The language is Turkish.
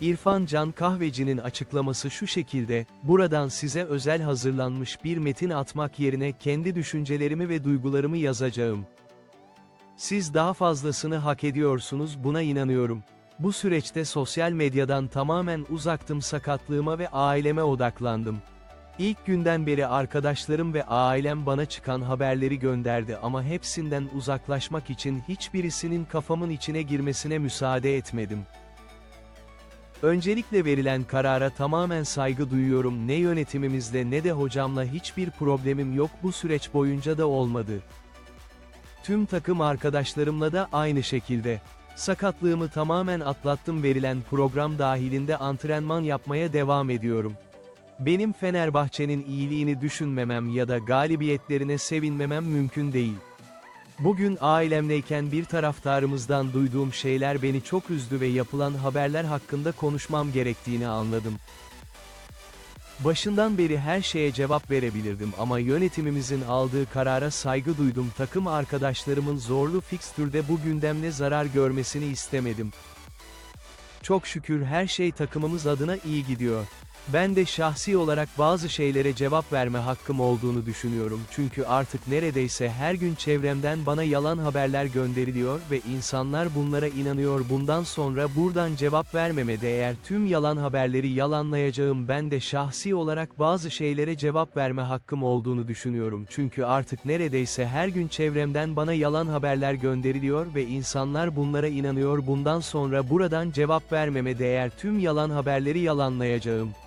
İrfan Can Kahveci'nin açıklaması şu şekilde, buradan size özel hazırlanmış bir metin atmak yerine kendi düşüncelerimi ve duygularımı yazacağım. Siz daha fazlasını hak ediyorsunuz buna inanıyorum. Bu süreçte sosyal medyadan tamamen uzaktım sakatlığıma ve aileme odaklandım. İlk günden beri arkadaşlarım ve ailem bana çıkan haberleri gönderdi ama hepsinden uzaklaşmak için hiçbirisinin kafamın içine girmesine müsaade etmedim. Öncelikle verilen karara tamamen saygı duyuyorum ne yönetimimizle ne de hocamla hiçbir problemim yok bu süreç boyunca da olmadı. Tüm takım arkadaşlarımla da aynı şekilde. Sakatlığımı tamamen atlattım verilen program dahilinde antrenman yapmaya devam ediyorum. Benim Fenerbahçe'nin iyiliğini düşünmemem ya da galibiyetlerine sevinmemem mümkün değil. Bugün ailemleyken bir taraftarımızdan duyduğum şeyler beni çok üzdü ve yapılan haberler hakkında konuşmam gerektiğini anladım. Başından beri her şeye cevap verebilirdim ama yönetimimizin aldığı karara saygı duydum takım arkadaşlarımın zorlu fikstürde bu gündemle zarar görmesini istemedim. Çok şükür her şey takımımız adına iyi gidiyor. Ben de şahsi olarak bazı şeylere cevap verme hakkım olduğunu düşünüyorum. Çünkü artık neredeyse her gün çevremden bana yalan haberler gönderiliyor ve insanlar bunlara inanıyor. Bundan sonra buradan cevap vermeme değer tüm yalan haberleri yalanlayacağım. Ben de şahsi olarak bazı şeylere cevap verme hakkım olduğunu düşünüyorum. Çünkü artık neredeyse her gün çevremden bana yalan haberler gönderiliyor ve insanlar bunlara inanıyor. Bundan sonra buradan cevap vermeme değer tüm yalan haberleri yalanlayacağım.